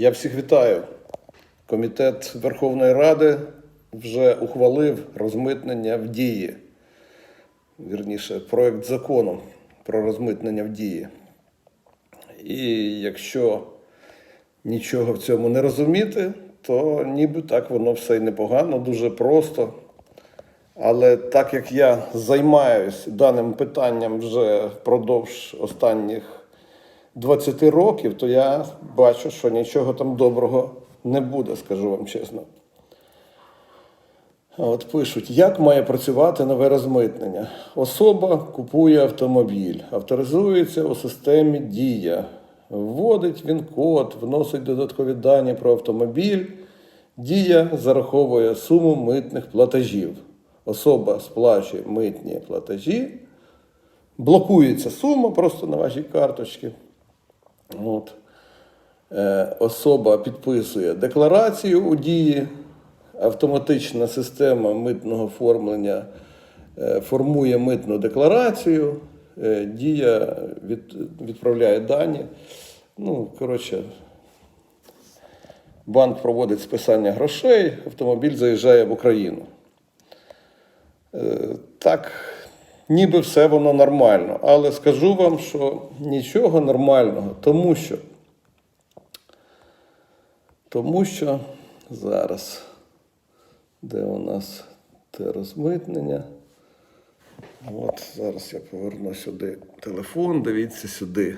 Я всіх вітаю. Комітет Верховної Ради вже ухвалив розмитнення в дії. Вірніше, проект закону про розмитнення в дії. І якщо нічого в цьому не розуміти, то ніби так воно все й непогано, дуже просто. Але так як я займаюсь даним питанням вже впродовж останніх 20 років, то я бачу, що нічого там доброго не буде, скажу вам чесно. От пишуть, як має працювати нове розмитнення. Особа купує автомобіль, авторизується у системі Дія, вводить він код, вносить додаткові дані про автомобіль. Дія зараховує суму митних платежів. Особа сплачує митні платежі, блокується сума просто на вашій карточці. От. Е, особа підписує декларацію у дії, автоматична система митного оформлення е, формує митну декларацію, е, дія від, відправляє дані. Ну, коротше, банк проводить списання грошей, автомобіль заїжджає в Україну. Е, Так, ніби все воно нормально. Але скажу вам, що нічого нормального, тому що. Тому що зараз, де у нас те розмитнення. От зараз я поверну сюди телефон, дивіться сюди.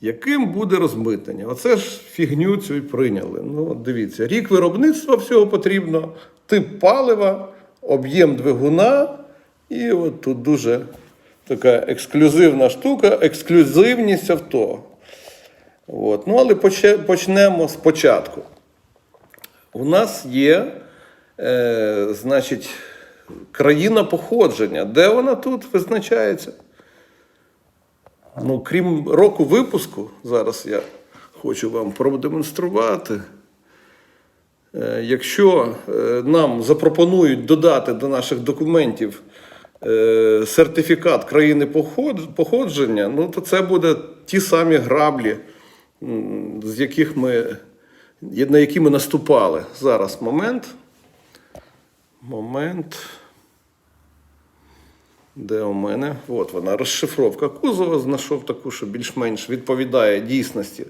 Яким буде розмитнення? Оце ж фігню цю і прийняли. Ну, от дивіться, рік виробництва всього потрібно, тип палива, об'єм двигуна, і от тут дуже така ексклюзивна штука, ексклюзивність авто. От. Ну, але почнемо спочатку. У нас є, е, значить, країна походження. Де вона тут визначається? Ну, крім року випуску, зараз я хочу вам продемонструвати. Е, Якщо е, нам запропонують додати до наших документів сертифікат країни походження, ну то це буде ті самі граблі, з яких ми, на які ми наступали. Зараз момент. Момент. Де у мене? От вона, розшифровка кузова, знайшов таку, що більш-менш відповідає дійсності.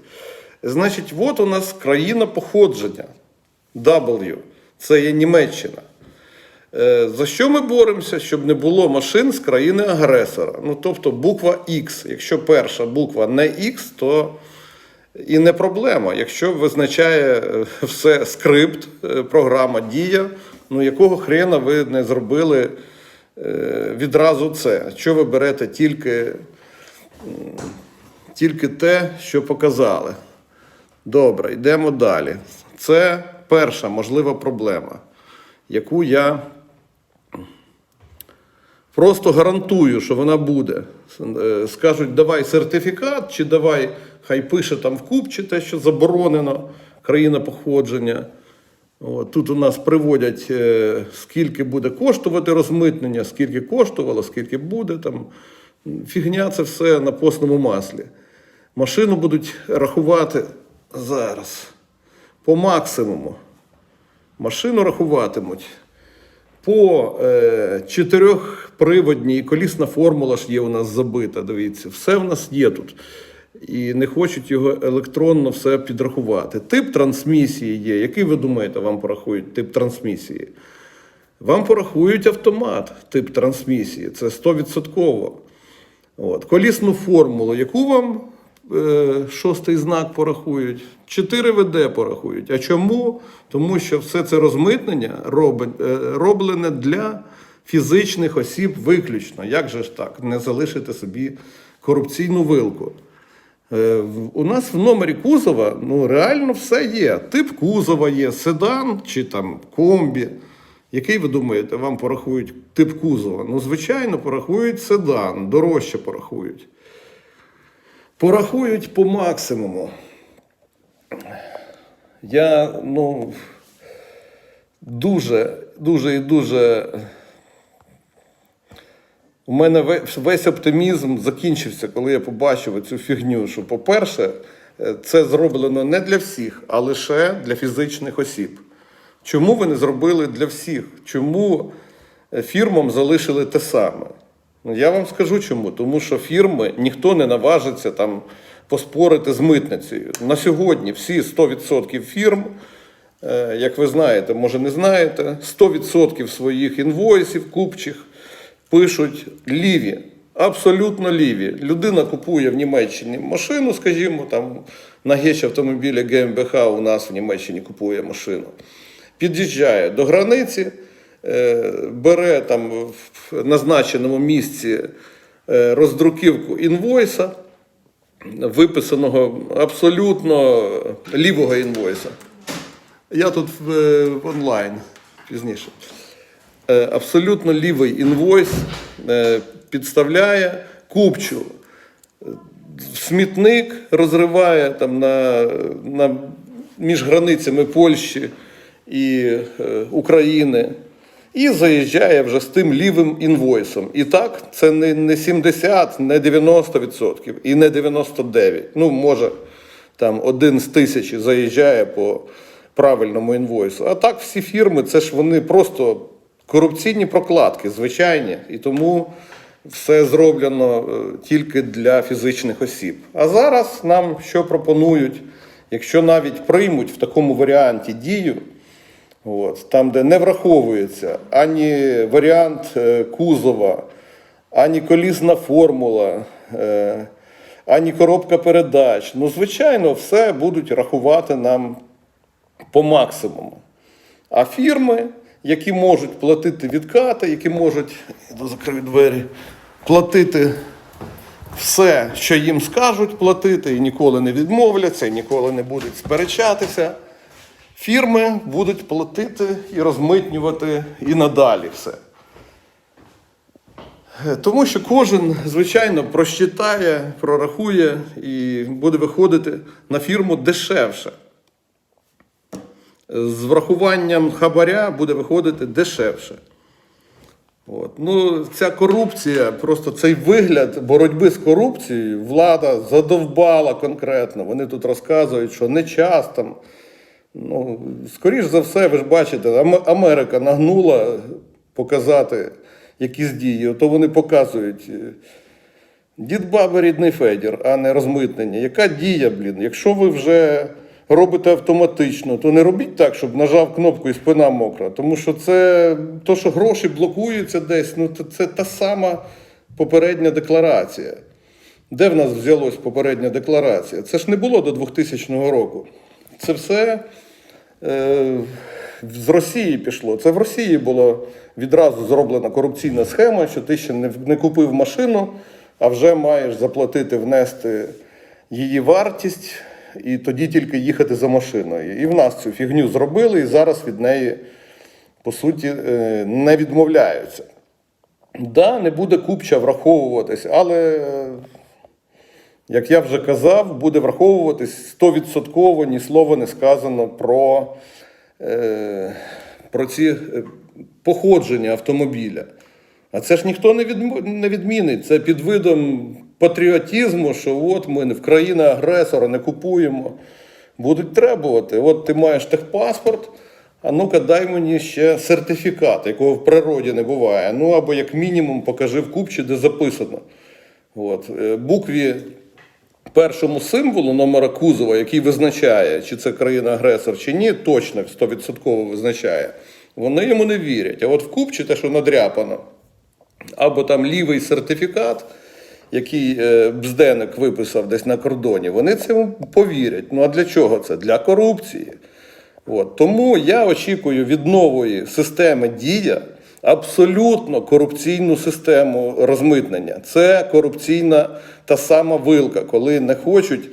Значить, от у нас країна походження. W. Це є Німеччина. Е, За що ми боремося? Щоб не було машин з країни агресора. Ну, тобто буква X. Якщо перша буква не X, то і не проблема. Якщо визначає е, все скрипт, е, програма дія, ну якого хрена ви не зробили відразу це? Що ви берете тільки, тільки те, що показали? Добре, йдемо далі. Це перша можлива проблема, яку я просто гарантую, що вона буде. Е, Скажуть, давай сертифікат, чи давай, хай пише там в купчі те, що заборонено, країна походження. От, тут у нас приводять, е, скільки буде коштувати розмитнення, скільки коштувало, скільки буде там. Фігня це все на постному маслі. Машину будуть рахувати зараз по максимуму. Машину рахуватимуть по е, чотирьохприводній колісна формула ж є у нас забита. Дивіться, все в нас є тут. І не хочуть його електронно все підрахувати. Тип трансмісії є. Який ви думаєте, вам порахують тип трансмісії? Вам порахують автомат, тип трансмісії. Це 100%. От. Колісну формулу, яку вам шостий знак порахують, 4 ВД порахують. А чому? Тому що все це розмитнення е, роблене для фізичних осіб виключно. Як же ж так? Не залишити собі корупційну вилку. Е, У нас в номері кузова ну, реально все є. Тип кузова є, седан чи там комбі. Який ви думаєте, вам порахують тип кузова? Ну, звичайно, порахують седан, дорожче порахують. Порахують по максимуму. Я ну, дуже, дуже і дуже. У мене весь оптимізм закінчився, коли я побачив цю фігню. Що, по-перше, е, це зроблено не для всіх, а лише для фізичних осіб. Чому ви не зробили для всіх? Чому е, фірмам залишили те саме? Ну, я вам скажу чому. Тому що фірми ніхто не наважиться там поспорити з митницею. На сьогодні всі 100% фірм, е, як ви знаєте, може не знаєте, 100% своїх інвойсів купчих пишуть ліві. Абсолютно ліві. Людина купує в Німеччині машину, скажімо, там на геч автомобіля ГМБХ у нас в Німеччині купує машину. Під'їжджає до границі, бере там в назначеному місці е, роздруківку інвойса, виписаного абсолютно лівого інвойса. Я тут в, е, в онлайн пізніше. Е, Абсолютно лівий інвойс е, підставляє купчу смітник, розриває там на, на, між границями Польщі і е, України. І заїжджає вже з тим лівим інвойсом. І так, це не, не 70, не 90% і не 99%. Ну, може, там один з тисячі заїжджає по правильному інвойсу. А так всі фірми, це ж вони просто корупційні прокладки, звичайні. І тому все зроблено е, тільки для фізичних осіб. А зараз нам що пропонують, якщо навіть приймуть в такому варіанті дію, От, там, де не враховується ані варіант е, кузова, ані колісна формула, е, ані коробка передач. Ну, звичайно, все будуть рахувати нам по максимуму. А фірми, які можуть платити відкати, які можуть, іду закрию двері, платити все, що їм скажуть платити, і ніколи не відмовляться, і ніколи не будуть сперечатися. Фірми будуть платити і розмитнювати і надалі все. Е, Тому що кожен, звичайно, просчитає, прорахує і буде виходити на фірму дешевше. З врахуванням хабаря буде виходити дешевше. От. Ну, ця корупція, просто цей вигляд боротьби з корупцією, влада задовбала конкретно. Вони тут розказують, що не час там. Ну, скоріш за все, ви ж бачите, Америка нагнула показати якісь дії. То вони показують. е, Дід баба рідний Федір, а не розмитнення. Яка дія, блін? Якщо ви вже робите автоматично, то не робіть так, щоб нажав кнопку і спина мокра. Тому що це то, що гроші блокуються десь, ну це, це та сама попередня декларація. Де в нас взялась попередня декларація? Це ж не було до 2000 року. Це все е, з Росії пішло. Це в Росії було відразу зроблена корупційна схема, що ти ще не, купив машину, а вже маєш заплатити, внести її вартість, і тоді тільки їхати за машиною. І в нас цю фігню зробили, і зараз від неї, по суті, е, не відмовляються. Да, не буде купча враховуватись, але як я вже казав, буде враховуватись 100% ні слова не сказано про, е, про ці е, походження автомобіля. А це ж ніхто не, відм... не відмінить. Це під видом патріотизму, що от ми в країни агресора не купуємо. Будуть требувати. От ти маєш техпаспорт, а ну-ка дай мені ще сертифікат, якого в природі не буває. Ну або як мінімум покажи в купчі, де записано. От. е, Букві першому символу номера кузова, який визначає, чи це країна-агресор, чи ні, точно 100% визначає. Вони йому не вірять. А от в купчі те, що надряпано, або там лівий сертифікат, який е, Бзденик виписав десь на кордоні, вони цьому повірять. Ну а для чого це? Для корупції. От. Тому я очікую від нової системи дія абсолютно корупційну систему розмитнення. Це корупційна та сама вилка, коли не хочуть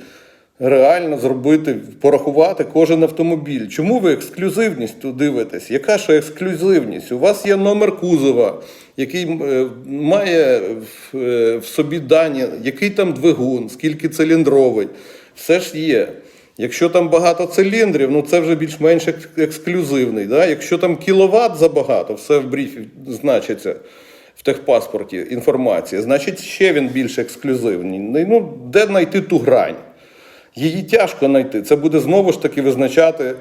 реально зробити, порахувати кожен автомобіль. Чому ви ексклюзивність тут дивитесь? Яка ж ексклюзивність? У вас є номер кузова, який е, має е, в собі дані, який там двигун, скільки циліндровий. Все ж є. Якщо там багато циліндрів, ну це вже більш-менш ексклюзивний. Да? Якщо там кіловат забагато, все в бріфі значиться в техпаспорті інформація, значить ще він більш ексклюзивний. Ну, де знайти ту грань? Її тяжко знайти. Це буде знову ж таки визначати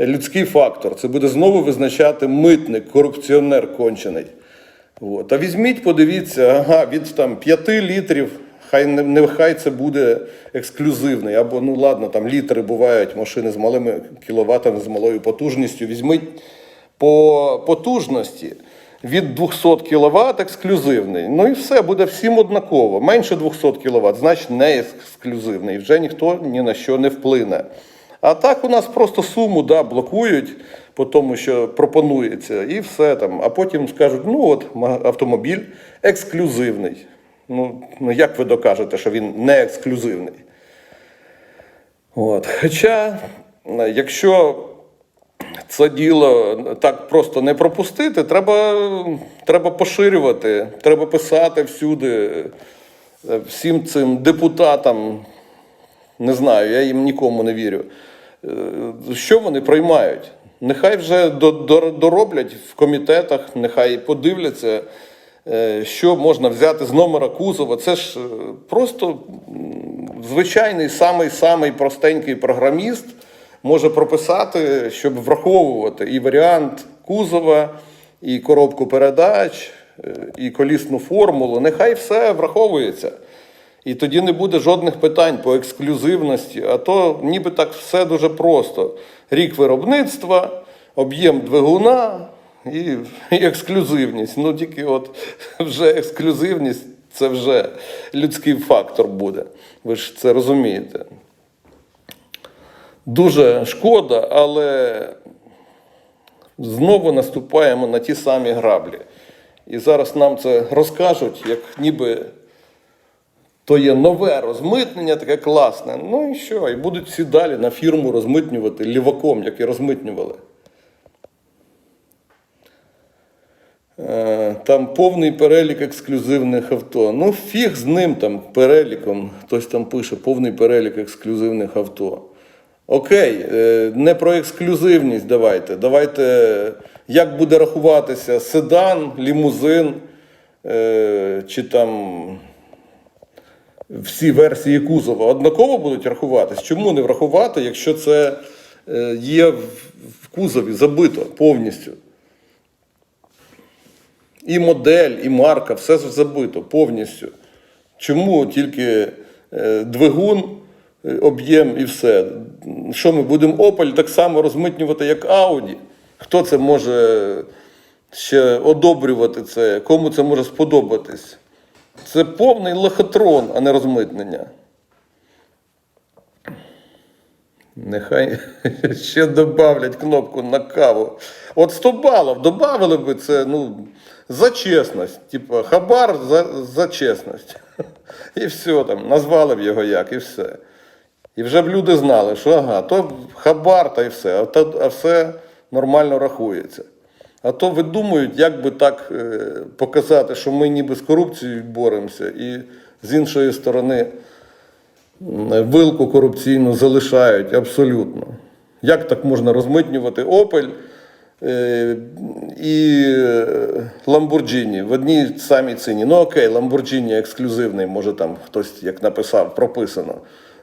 людський фактор. Це буде знову визначати митник, корупціонер кончений. От. А візьміть, подивіться, ага, від там 5 літрів, хай не, нехай це буде ексклюзивний, або ну ладно, там літри бувають машини з малими кіловатами, з малою потужністю. Візьміть по потужності від 200 кВт ексклюзивний. Ну і все, буде всім однаково. Менше 200 кВт, значить не ексклюзивний. Вже ніхто ні на що не вплине. А так у нас просто суму да, блокують по тому, що пропонується, і все там. А потім скажуть: ну от автомобіль ексклюзивний. Ну, ну як ви докажете, що він не ексклюзивний? От. Хоча, якщо це діло так просто не пропустити, треба, треба поширювати, треба писати всюди е, всім цим депутатам. Не знаю, я їм нікому не вірю. Е, Що вони приймають? Нехай вже до- до- дороблять в комітетах, нехай подивляться, що можна взяти з номера кузова. Це ж е, просто звичайний самий-самий простенький програміст може прописати, щоб враховувати і варіант кузова, і коробку передач, е, і колісну формулу. Нехай все враховується. І тоді не буде жодних питань по ексклюзивності, а то ніби так все дуже просто. Рік виробництва, об'єм двигуна і, і ексклюзивність. Ну тільки от вже ексклюзивність це вже людський фактор буде. Ви ж це розумієте. Дуже шкода, але знову наступаємо на ті самі граблі. І зараз нам це розкажуть, як ніби то є нове розмитнення, таке класне. Ну і що? І будуть всі далі на фірму розмитнювати ліваком, як і розмитнювали. Е, Там повний перелік ексклюзивних авто. Ну, фіг з ним там переліком. Хтось там пише повний перелік ексклюзивних авто. Окей, е, не про ексклюзивність давайте. Давайте, як буде рахуватися седан, лімузин е, чи там всі версії кузова однаково будуть рахуватись. Чому не врахувати, якщо це е, є в кузові забито повністю? І модель, і марка, все забито повністю. Чому тільки е, двигун, е, об'єм і все? Що ми будемо Opel так само розмитнювати, як Audi? Хто це може ще одобрювати це? Кому це може сподобатись? Це повний лохотрон, а не розмитнення. Нехай ще добавлять кнопку на каву. От 100 балів додали би це ну, за чесність. Типа хабар за, за чесність. І все там, назвали б його як, і все. І вже б люди знали, що ага, то хабар та і все, а, то, а все нормально рахується. А то видумують, як би так е, показати, що ми ніби з корупцією боремося, і з іншої сторони вилку корупційну залишають абсолютно. Як так можна розмитнювати е, і Lamborghini в одній самій ціні? Ну окей, Lamborghini ексклюзивний, може там хтось як написав, прописано.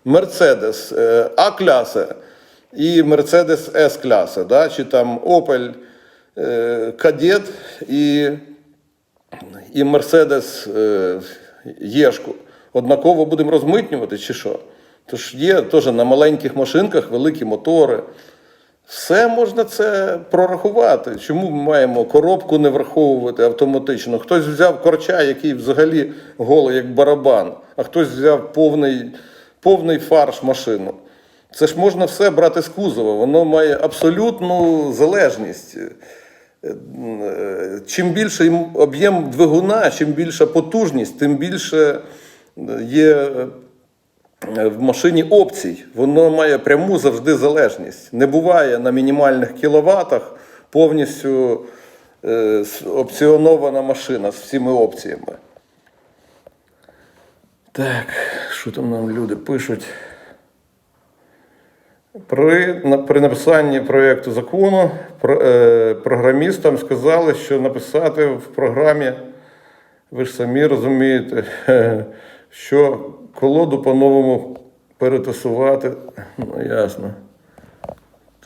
Mercedes е, А-кляса і Mercedes С-кляса, да? чи там е, Кадет і і Мерседес е, Єшку. Однаково будемо розмитнювати чи що? Тож є теж на маленьких машинках великі мотори. Все можна це прорахувати. Чому ми маємо коробку не враховувати автоматично? Хтось взяв корча, який взагалі голий, як барабан, а хтось взяв повний, повний фарш машину. Це ж можна все брати з кузова, воно має абсолютну залежність. Е, Чим більше об'єм двигуна, чим більша потужність, тим більше є е, в машині опцій. Воно має пряму завжди залежність. Не буває на мінімальних кіловатах повністю е, опціонована машина з всіми опціями. Так, що там нам люди пишуть? При, при написанні проєкту закону е, програмістам сказали, що написати в програмі, ви ж самі розумієте, що колоду по-новому перетасувати. Ну, ясно.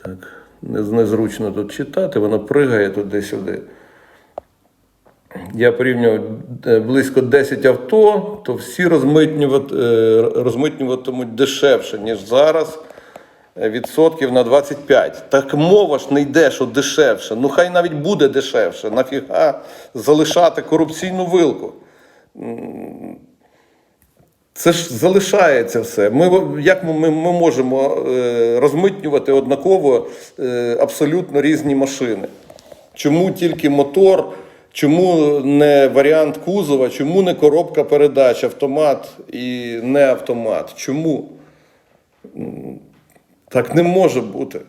Так, незручно тут читати, воно пригає туди-сюди. Я порівнював е, близько 10 авто, то всі е, розмитнюватимуть дешевше, ніж зараз. е, Відсотків на 25. Так мова ж не йде, що дешевше. Ну хай навіть буде дешевше. Нафіга залишати корупційну вилку. Це ж залишається все. Ми, як ми, ми, можемо е, розмитнювати однаково е, абсолютно різні машини? Чому тільки мотор, чому не варіант кузова, чому не коробка передач, автомат і не автомат? Чому? Так не може бути.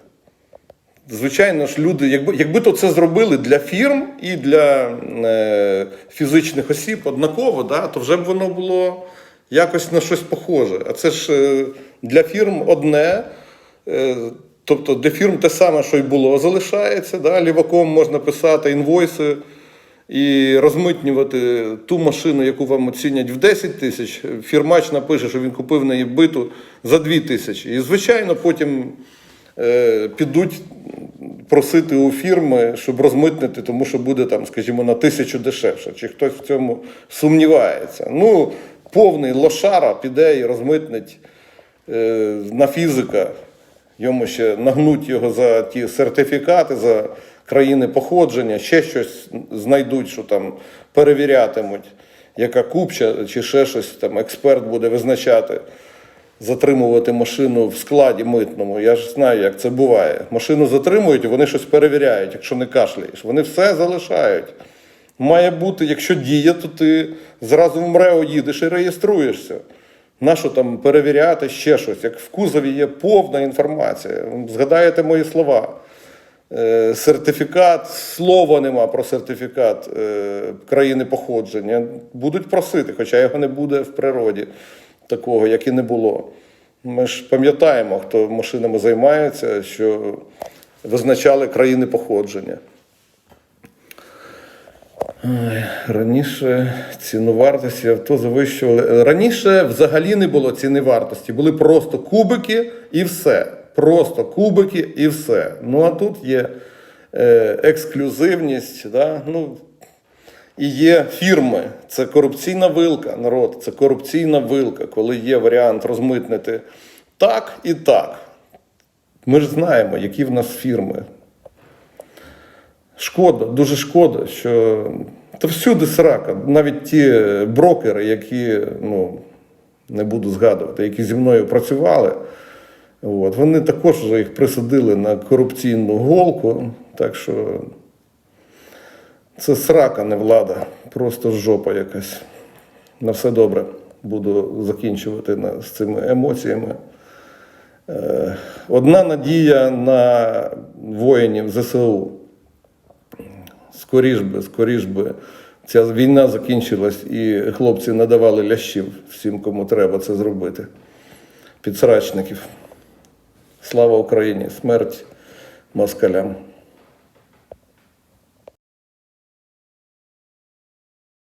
Звичайно ж, люди, якби, якби то це зробили для фірм і для е, фізичних осіб однаково, да, то вже б воно було якось на щось похоже. А це ж е, для фірм одне. Е, тобто для фірм те саме, що й було, залишається. Да, ліваком можна писати інвойси і розмитнювати ту машину, яку вам оцінять в 10 тисяч. Фірмач напише, що він купив на її биту за 2 тисячі. І, звичайно, потім е, підуть просити у фірми, щоб розмитнити, тому що буде там, скажімо, на тисячу дешевше. Чи хтось в цьому сумнівається? Ну, повний лошара піде і розмитнить е, на фізика. Йому ще нагнуть його за ті сертифікати, за країни походження, ще щось знайдуть, що там перевірятимуть, яка купча, чи ще щось там експерт буде визначати затримувати машину в складі митному. Я ж знаю, як це буває. Машину затримують, вони щось перевіряють, якщо не кашляєш. Вони все залишають. Має бути, якщо діє, то ти зразу в МРЕО їдеш і реєструєшся. Нащо там перевіряти ще щось? Як в кузові є повна інформація. Згадаєте мої слова. Е, Сертифікат, слова нема про сертифікат е, країни походження. Будуть просити, хоча його не буде в природі такого, як і не було. Ми ж пам'ятаємо, хто машинами займається, що визначали країни походження. Раніше ціну вартості авто завищували. Раніше взагалі не було ціни вартості, були просто кубики і все. Просто кубики і все. Ну а тут є е, ексклюзивність, да? ну, і є фірми. Це корупційна вилка, народ, це корупційна вилка, коли є варіант розмитнити так і так. Ми ж знаємо, які в нас фірми. Шкода, дуже шкода, що та всюди срака. Навіть ті брокери, які ну, не буду згадувати, які зі мною працювали, от, вони також вже їх присадили на корупційну голку. Так що це срака, не влада, просто жопа якась. На все добре. Буду закінчувати з цими емоціями. Е, одна надія на воїнів ЗСУ. Скоріш би, скоріш би ця війна закінчилась і хлопці надавали лящів всім, кому треба це зробити. Підсрачників. Слава Україні! Смерть москалям!